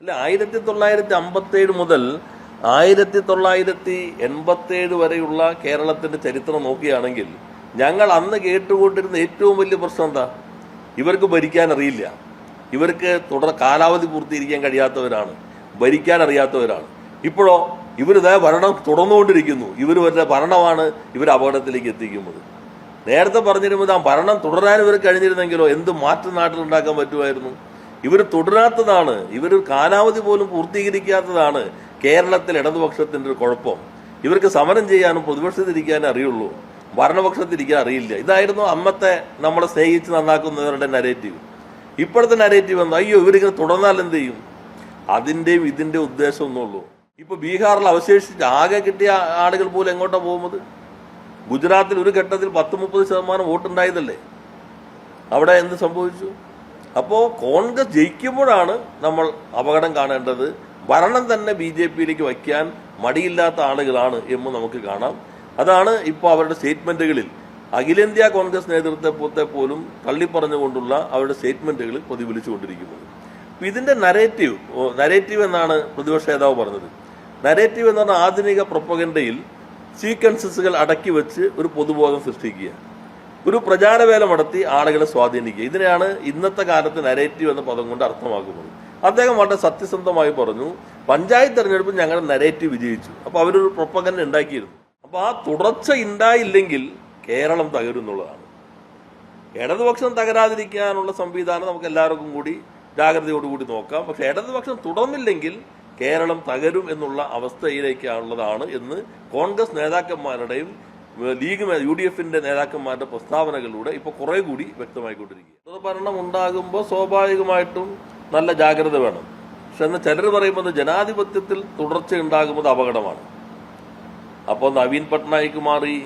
അല്ല ആയിരത്തി തൊള്ളായിരത്തി അമ്പത്തേഴ് മുതൽ ആയിരത്തി തൊള്ളായിരത്തി എൺപത്തേഴ് വരെയുള്ള കേരളത്തിന്റെ ചരിത്രം നോക്കുകയാണെങ്കിൽ ഞങ്ങൾ അന്ന് കേട്ടുകൊണ്ടിരുന്ന ഏറ്റവും വലിയ പ്രശ്നം എന്താ? ഇവർക്ക് ഭരിക്കാൻ അറിയില്ല ഇവർക്ക് തുടർ കാലാവധി പൂർത്തീകരിക്കാൻ കഴിയാത്തവരാണ്. ഭരിക്കാൻ അറിയാത്തവരാണ് ഇപ്പോഴോ ഇവരിതേ ഭരണം തുടർന്നുകൊണ്ടിരിക്കുന്നു. ഇവർ വരുന്ന ഭരണമാണ് ഇവർ അപകടത്തിലേക്ക് എത്തിക്കുന്നത്. നേരത്തെ പറഞ്ഞിരുന്നത് ആ ഭരണം തുടരാൻ ഇവർ കഴിഞ്ഞിരുന്നെങ്കിലോ എന്ത് മാറ്റം നാട്ടിൽ ഉണ്ടാക്കാൻ പറ്റുമായിരുന്നു? ഇവർ തുടരാത്തതാണ്. ഇവർ കാലാവധി പോലും പൂർത്തീകരിക്കാത്തതാണ് കേരളത്തിൽ ഇടതുപക്ഷത്തിന്റെ ഒരു കുഴപ്പം. ഇവർക്ക് സമരം ചെയ്യാനും പ്രതിപക്ഷത്തിരിക്കാനും അറിയുള്ളൂ. ഭരണപക്ഷത്തിരിക്കാൻ അറിയില്ല. ഇതായിരുന്നു അമ്മത്തെ നമ്മളെ സ്നേഹിച്ച് നന്നാക്കുന്നവരുടെ നരേറ്റീവ് ഇപ്പോഴത്തെ നരേറ്റീവ് എന്താ? അയ്യോ ഇവരിങ്ങനെ തുടർന്നാൽ എന്ത് ചെയ്യും? അതിന്റെയും ഇതിന്റെ ഉദ്ദേശം ഒന്നുള്ളൂ. ഇപ്പൊ ബീഹാറിൽ അവശേഷിച്ച് ആകെ കിട്ടിയ ആളുകൾ പോലും എങ്ങോട്ടാ പോകുന്നത്? ഗുജറാത്തിൽ ഒരു ഘട്ടത്തിൽ പത്ത് മുപ്പത് ശതമാനം വോട്ടുണ്ടായതല്ലേ? അവിടെ എന്ത് സംഭവിച്ചു? അപ്പോൾ കോൺഗ്രസ് ജയിക്കുമ്പോഴാണ് നമ്മൾ അപകടം കാണേണ്ടത്. ഭരണം തന്നെ ബി ജെ പിയിലേക്ക് വയ്ക്കാൻ മടിയില്ലാത്ത ആളുകളാണ് എന്ന് നമുക്ക് കാണാം. അതാണ് ഇപ്പോൾ അവരുടെ സ്റ്റേറ്റ്മെന്റുകളിൽ. അഖിലേന്ത്യാ കോൺഗ്രസ് നേതൃത്വത്തെ പോലും തള്ളിപ്പറഞ്ഞുകൊണ്ടുള്ള അവരുടെ സ്റ്റേറ്റ്മെന്റുകളിൽ പ്രതിഫലിച്ചുകൊണ്ടിരിക്കുന്നത് അപ്പം ഇതിന്റെ നരേറ്റീവ് നരേറ്റീവ് എന്നാണ് പ്രതിപക്ഷ നേതാവ് പറഞ്ഞത്. നരേറ്റീവ് എന്ന് പറഞ്ഞ ആധുനിക പ്രൊപ്പഗൻഡയിൽ സീക്വൻസസുകൾ അടക്കി വെച്ച് ഒരു പൊതുബോധം സൃഷ്ടിക്കുക ഒരു പ്രചാരവേല നടത്തി ആളുകളെ സ്വാധീനിക്കുക. ഇതിനെയാണ് ഇന്നത്തെ കാലത്ത് നരേറ്റീവ് എന്ന പദം കൊണ്ട് അർത്ഥമാക്കുന്നത്. അദ്ദേഹം വളരെ സത്യസന്ധമായി പറഞ്ഞു പഞ്ചായത്ത് തെരഞ്ഞെടുപ്പിൽ ഞങ്ങളുടെ നരേറ്റീവ് വിജയിച്ചു. അപ്പൊ അവരൊരു പ്രൊപ്പഗൻഡ ഉണ്ടാക്കിയിരുന്നു. അപ്പോൾ ആ തുടർച്ച ഉണ്ടായില്ലെങ്കിൽ കേരളം തകരുന്നുള്ളതാണ്. ഇടതുപക്ഷം തകരാതിരിക്കാനുള്ള സംവിധാനം നമുക്ക് എല്ലാവർക്കും കൂടി ജാഗ്രതയോടുകൂടി നോക്കാം. പക്ഷെ ഇടതുപക്ഷം തുടർന്നില്ലെങ്കിൽ കേരളം തകരും എന്നുള്ള അവസ്ഥയിലേക്കുള്ളതാണ് എന്ന് കോൺഗ്രസ് നേതാക്കന്മാരുടെയും ലീഗ് യു ഡി എഫിന്റെ നേതാക്കന്മാരുടെ പ്രസ്താവനകളിലൂടെ ഇപ്പൊ കുറെ കൂടി വ്യക്തമായിക്കൊണ്ടിരിക്കുക ഭരണം ഉണ്ടാകുമ്പോൾ സ്വാഭാവികമായിട്ടും നല്ല ജാഗ്രത വേണം. പക്ഷെ എന്നാൽ ചിലർ പറയുമ്പോൾ ജനാധിപത്യത്തിൽ തുടർച്ച ഉണ്ടാകുന്നത് അപകടമാണ്. അപ്പോൾ നവീൻ പട്നായിക്ക് മാറി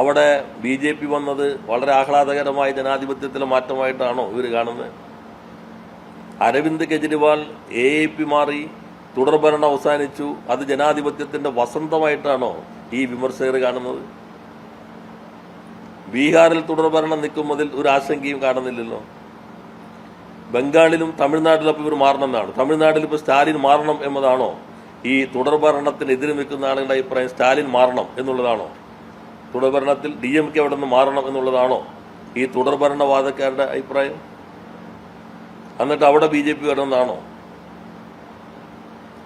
അവിടെ ബി ജെ പി വന്നത് വളരെ ആഹ്ലാദകരമായ ജനാധിപത്യത്തിലെ മാറ്റമായിട്ടാണോ ഇവർ കാണുന്നത്? Arvind Kejriwal A A P മാറി തുടർഭരണം അവസാനിച്ചു അത് ജനാധിപത്യത്തിന്റെ വസന്തമായിട്ടാണോ ഈ വിമർശകർ കാണുന്നത്? ബീഹാറിൽ തുടർഭരണം നിൽക്കുന്നതിൽ ഒരു ആശങ്കയും കാണുന്നില്ലല്ലോ. ബംഗാളിലും തമിഴ്നാട്ടിലും അപ്പോൾ ഇവർ മാറണമെന്നാണ്. തമിഴ്നാട്ടിൽ ഇപ്പോൾ സ്റ്റാലിൻ മാറണം എന്നതാണോ? ഈ തുടർഭരണത്തിനെതിരെ നിൽക്കുന്ന ആളുകളുടെ അഭിപ്രായം സ്റ്റാലിൻ മാറണം എന്നുള്ളതാണോ? തുടർഭരണത്തിൽ ഡി എം കെ അവിടെ നിന്ന് മാറണം എന്നുള്ളതാണോ ഈ തുടർഭരണവാദക്കാരുടെ അഭിപ്രായം? എന്നിട്ട് അവിടെ ബി ജെ പി വരണമെന്നാണോ?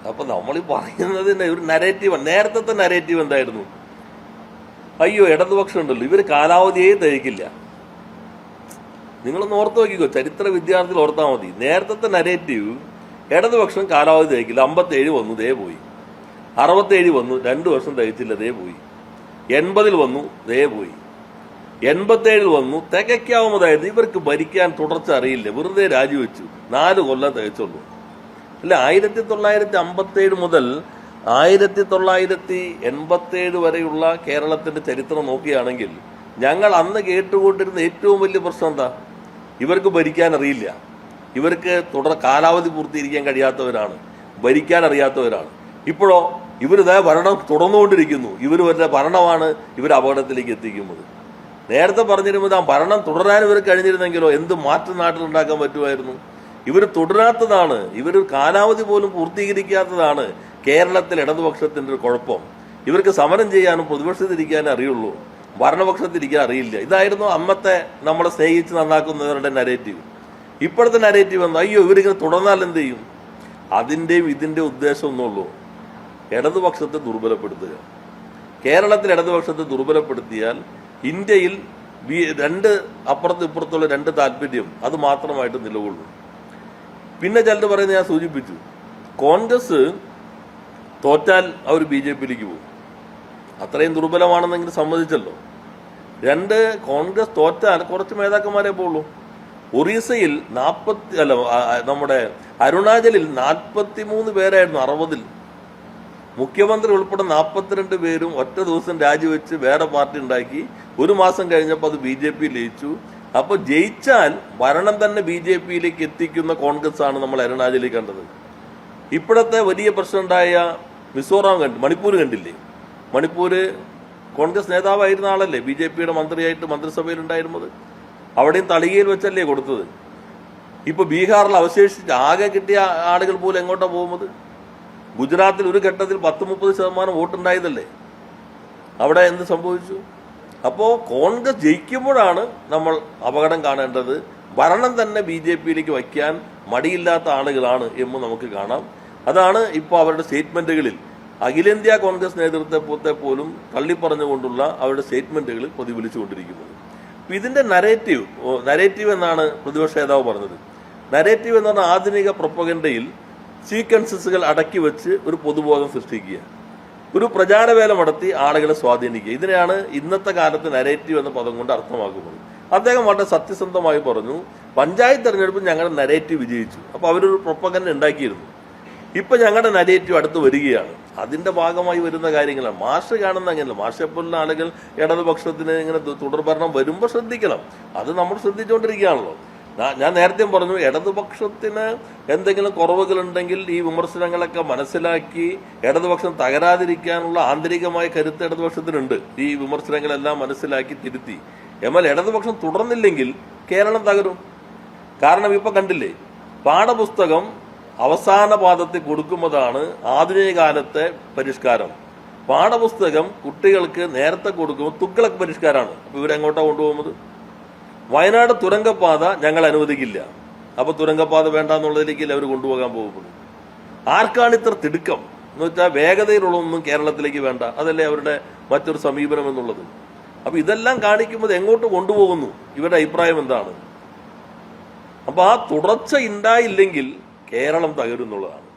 അപ്പൊ നമ്മൾ ഈ പറയുന്നതിന്റെ ഒരു നരേറ്റീവ് നേരത്തെ നരേറ്റീവ് എന്തായിരുന്നു? അയ്യോ ഇടതുപക്ഷം ഉണ്ടല്ലോ ഇവർ കാലാവധിയെ തയ്ക്കില്ല നിങ്ങളൊന്ന് ഓർത്ത് നോക്കിക്കോ ചരിത്ര വിദ്യാർത്ഥികൾ ഓർത്താൽ മതി. നേരത്തെ നരേറ്റീവ് ഇടതുപക്ഷം കാലാവധി തയ്ക്കില്ല അമ്പത്തേഴ് വന്നു ദേ പോയി. അറുപത്തേഴ് വന്നു രണ്ടു വർഷം തയ്ച്ചില്ല ദേ പോയി. എൺപതിൽ വന്നു ദേ പോയി. എൺപത്തേഴിൽ വന്നു തികയ്ക്കാവുന്നതായിരുന്നു. ഇവർക്ക് ഭരിക്കാൻ തുടർച്ച അറിയില്ല. വെറുതെ രാജിവെച്ചു. നാല് കൊല്ലം തികച്ചുള്ളൂ. അല്ല ആയിരത്തി തൊള്ളായിരത്തി അമ്പത്തേഴ് മുതൽ ആയിരത്തി തൊള്ളായിരത്തി എൺപത്തേഴ് വരെയുള്ള കേരളത്തിന്റെ ചരിത്രം നോക്കുകയാണെങ്കിൽ ഞങ്ങൾ അന്ന് കേട്ടുകൊണ്ടിരുന്ന ഏറ്റവും വലിയ പ്രശ്നം എന്താ? ഇവർക്ക് ഭരിക്കാൻ അറിയില്ല ഇവർക്ക് തുടർ കാലാവധി പൂർത്തീകരിക്കാൻ കഴിയാത്തവരാണ്. ഭരിക്കാൻ അറിയാത്തവരാണ് ഇപ്പോഴോ ഇവരിതേ ഭരണം തുടർന്നുകൊണ്ടിരിക്കുന്നു. ഇവർ വരുന്ന ഭരണമാണ് ഇവർ അപകടത്തിലേക്ക് എത്തിക്കുന്നത്. നേരത്തെ പറഞ്ഞിരുന്നത് ആ ഭരണം തുടരാൻ ഇവർ കഴിഞ്ഞിരുന്നെങ്കിലോ എന്ത് മാറ്റം നാട്ടിലുണ്ടാക്കാൻ പറ്റുമായിരുന്നു? ഇവർ തുടരാത്തതാണ്. ഇവർ കാലാവധി പോലും പൂർത്തീകരിക്കാത്തതാണ് കേരളത്തിൽ ഇടതുപക്ഷത്തിന്റെ ഒരു കുഴപ്പം. ഇവർക്ക് സമരം ചെയ്യാനും പ്രതിപക്ഷത്തിരിക്കാനും അറിയുള്ളൂ. ഭരണപക്ഷത്തിരിക്കാൻ അറിയില്ല. ഇതായിരുന്നു അമ്മത്തെ നമ്മളെ സ്നേഹിച്ച് നന്നാക്കുന്നവരുടെ നരേറ്റീവ് ഇപ്പോഴത്തെ നരേറ്റീവ് എന്താ? അയ്യോ ഇവരിങ്ങനെ തുടർന്നാൽ എന്ത് ചെയ്യും? അതിന്റെയും ഇതിന്റെ ഉദ്ദേശം ഒന്നുള്ളൂ. ഇടതുപക്ഷത്തെ ദുർബലപ്പെടുത്തുക. കേരളത്തിൽ ഇടതുപക്ഷത്തെ ദുർബലപ്പെടുത്തിയാൽ ഇന്ത്യയിൽ രണ്ട് അപ്പുറത്തും ഇപ്പുറത്തുള്ള രണ്ട് താല്പര്യം അത് മാത്രമായിട്ട് നിലകൊള്ളും. പിന്നെ ചിലത് പറയുന്നത് ഞാൻ സൂചിപ്പിച്ചു. കോൺഗ്രസ് തോറ്റാൽ അവർ ബി ജെ പിയിലേക്ക് പോകും. അത്രയും ദുർബലമാണെന്നെങ്കിലും സമ്മതിച്ചല്ലോ. രണ്ട് കോൺഗ്രസ് തോറ്റാൽ കുറച്ച് നേതാക്കന്മാരെ പോകുള്ളൂ ഒറീസയിൽ നാൽപ്പത്തി അല്ല നമ്മുടെ അരുണാചലിൽ നാൽപ്പത്തി മൂന്ന് പേരായിരുന്നു അറുപതിൽ. മുഖ്യമന്ത്രി ഉൾപ്പെടെ നാൽപ്പത്തിരണ്ട് പേരും ഒറ്റ ദിവസം രാജിവെച്ച് വേറെ പാർട്ടി ഉണ്ടാക്കി. ഒരു മാസം കഴിഞ്ഞപ്പോൾ അത് ബി ജെ പി ലയിച്ചു. അപ്പോൾ ജയിച്ചാൽ ഭരണം തന്നെ ബി ജെ പിയിലേക്ക് എത്തിക്കുന്ന കോൺഗ്രസ് ആണ് നമ്മൾ അരുണാചലിൽ കണ്ടത്. ഇപ്പോഴത്തെ വലിയ പ്രശ്നമുണ്ടായ മിസോറാം കണ്ട് മണിപ്പൂർ കണ്ടില്ലേ? മണിപ്പൂർ കോൺഗ്രസ് നേതാവായിരുന്ന ആളല്ലേ? ബി ജെ പിയുടെ മന്ത്രിയായിട്ട് മന്ത്രിസഭയിൽ ഉണ്ടായിരുന്നത് അവിടെയും തളികയിൽ വെച്ചല്ലേ കൊടുത്തത്. ഇപ്പൊ ബീഹാറിൽ അവശേഷിച്ച് ആകെ കിട്ടിയ ആളുകൾ പോലും എങ്ങോട്ടാ പോകുന്നത്? ഗുജറാത്തിൽ ഒരു ഘട്ടത്തിൽ പത്ത് മുപ്പത് ശതമാനം വോട്ടുണ്ടായതല്ലേ? അവിടെ എന്ത് സംഭവിച്ചു? അപ്പോൾ കോൺഗ്രസ് ജയിക്കുമ്പോഴാണ് നമ്മൾ അപകടം കാണേണ്ടത്. ഭരണം തന്നെ ബി ജെ പിയിലേക്ക് വയ്ക്കാൻ മടിയില്ലാത്ത ആളുകളാണ് എന്ന് നമുക്ക് കാണാം. അതാണ് ഇപ്പോൾ അവരുടെ സ്റ്റേറ്റ്മെന്റുകളിൽ. അഖിലേന്ത്യാ കോൺഗ്രസ് നേതൃത്വത്തെ പോലും തള്ളിപ്പറഞ്ഞുകൊണ്ടുള്ള അവരുടെ സ്റ്റേറ്റ്മെന്റുകൾ പ്രതിഫലിച്ചുകൊണ്ടിരിക്കുന്നത് അപ്പോൾ ഇതിന്റെ നരേറ്റീവ് നരേറ്റീവ് എന്നാണ് പ്രതിപക്ഷ നേതാവ് പറഞ്ഞത്. നരേറ്റീവ് എന്ന് പറഞ്ഞ ആധുനിക പ്രൊപ്പഗൻഡയിൽ സീക്വൻസസുകൾ അടക്കി വെച്ച് ഒരു പൊതുബോധം സൃഷ്ടിക്കുക ഒരു പ്രചാരവേല നടത്തി ആളുകളെ സ്വാധീനിക്കുക. ഇതിനെയാണ് ഇന്നത്തെ കാലത്ത് നരേറ്റീവ് എന്ന പദം കൊണ്ട് അർത്ഥമാക്കുന്നത്. അദ്ദേഹം വളരെ സത്യസന്ധമായി പറഞ്ഞു പഞ്ചായത്ത് തെരഞ്ഞെടുപ്പിൽ ഞങ്ങളുടെ നരേറ്റീവ് വിജയിച്ചു. അപ്പോൾ അവരൊരു പ്രൊപ്പഗൻഡ ഉണ്ടാക്കിയിരുന്നു. ഇപ്പൊ ഞങ്ങളുടെ നരേറ്റീവ് അടുത്ത് വരികയാണ്. അതിന്റെ ഭാഗമായി വരുന്ന കാര്യങ്ങളാണ്. മാഷ് കാണുന്ന അങ്ങനെയല്ല. മാഷെ പോലുള്ള ആളുകൾ ഇടതുപക്ഷത്തിന് ഇങ്ങനെ തുടർഭരണം വരുമ്പോൾ ശ്രദ്ധിക്കണം. അത് നമ്മൾ ശ്രദ്ധിച്ചുകൊണ്ടിരിക്കുകയാണല്ലോ ഞാൻ നേരത്തെ പറഞ്ഞു ഇടതുപക്ഷത്തിന് എന്തെങ്കിലും കുറവുകളുണ്ടെങ്കിൽ ഈ വിമർശനങ്ങളൊക്കെ മനസ്സിലാക്കി ഇടതുപക്ഷം തകരാതിരിക്കാനുള്ള ആന്തരികമായ കരുത്ത് ഇടതുപക്ഷത്തിനുണ്ട്. ഈ വിമർശനങ്ങളെല്ലാം മനസ്സിലാക്കി തിരുത്തി. എന്നാൽ ഇടതുപക്ഷം തുടർന്നില്ലെങ്കിൽ കേരളം തകരും. കാരണം ഇപ്പൊ കണ്ടില്ലേ പാഠപുസ്തകം അവസാന പാദത്തിൽ കൊടുക്കുന്നതാണ് ആധുനിക കാലത്തെ പരിഷ്കാരം. പാഠപുസ്തകം കുട്ടികൾക്ക് നേരത്തെ കൊടുക്കുമ്പോൾ തുക്കളക്ക് പരിഷ്കാരമാണ്. ഇവരെങ്ങോട്ടാണ് കൊണ്ടുപോകുന്നത്? വയനാട് തുരങ്കപ്പാത ഞങ്ങൾ അനുവദിക്കില്ല. അപ്പോൾ തുരങ്കപ്പാത വേണ്ട എന്നുള്ളതിലേക്ക് അവർ കൊണ്ടുപോകാൻ പോകുന്നത് ആർക്കാണ് ഇത്ര തിടുക്കം? എന്ന് വെച്ചാൽ വേഗതയിലുള്ളതൊന്നും കേരളത്തിലേക്ക് വേണ്ട. അതല്ലേ അവരുടെ മറ്റൊരു സമീപനം എന്നുള്ളത്. അപ്പോൾ ഇതെല്ലാം കാണിക്കുമ്പോൾ എങ്ങോട്ട് കൊണ്ടുപോകുന്നു? ഇവരുടെ അഭിപ്രായം എന്താണ്? അപ്പോൾ ആ തുടർച്ച ഉണ്ടായില്ലെങ്കിൽ കേരളം തകരുന്നുള്ളതാണ്.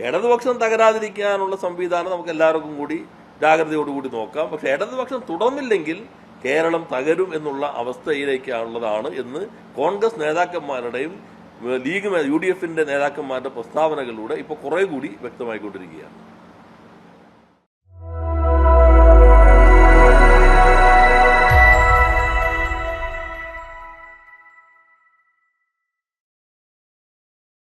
ഇടതുപക്ഷം തകരാതിരിക്കാനുള്ള സംവിധാനം നമുക്ക് എല്ലാവർക്കും കൂടി ജാഗ്രതയോടുകൂടി നോക്കാം. പക്ഷെ ഇടതുപക്ഷം തുടർന്നില്ലെങ്കിൽ കേരളം തകരും എന്നുള്ള അവസ്ഥയിലേക്കാണുള്ളതാണ് എന്ന് കോൺഗ്രസ് നേതാക്കന്മാരുടെയും ലീഗ് യു ഡി എഫിന്റെ നേതാക്കന്മാരുടെ പ്രസ്താവനകളിലൂടെ ഇപ്പോൾ കുറെ കൂടി വ്യക്തമായിക്കൊണ്ടിരിക്കുകയാണ്.